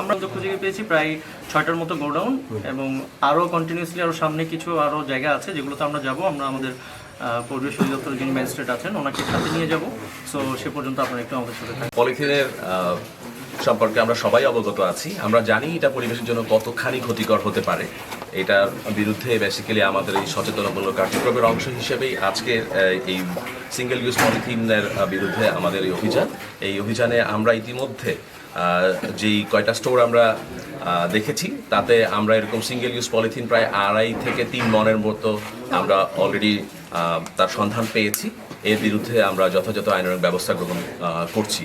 আমরা দুঃখ খুঁজে পেয়েছি প্রায় ছয়টার মতো গোডাউন এবং আরও কন্টিনিউসলি আরও সামনে কিছু আরও জায়গা আছে যেগুলোতে আমরা যাব। আমরা আমাদের পরিবেশ অধিদপ্তরের যিনি ম্যাজিস্ট্রেট আছেন ওনাকে সাথে নিয়ে যাব। সো সে পর্যন্ত আপনারা একটু আমাদের সাথে থাকবেন। পলিথিনের সম্পর্কে আমরা সবাই অবগত আছি। আমরা জানি এটা পরিবেশের জন্য কতখানি ক্ষতিকর হতে পারে। এটার বিরুদ্ধে বেসিক্যালি আমাদের এই সচেতনমূলক কার্যক্রমের অংশ হিসেবেই আজকে এই সিঙ্গেল ইউজ পলিথিনের বিরুদ্ধে আমাদের এই অভিযান। এই অভিযানে আমরা ইতিমধ্যে যেই কয়টা স্টোর আমরা দেখেছি, তাতে আমরা এরকম সিঙ্গেল ইউজ পলিথিন প্রায় আড়াই থেকে তিন মনের মতো আমরা অলরেডি তার সন্ধান পেয়েছি। এর বিরুদ্ধে আমরা যথাযথ আইনের ব্যবস্থা গ্রহণ করছি।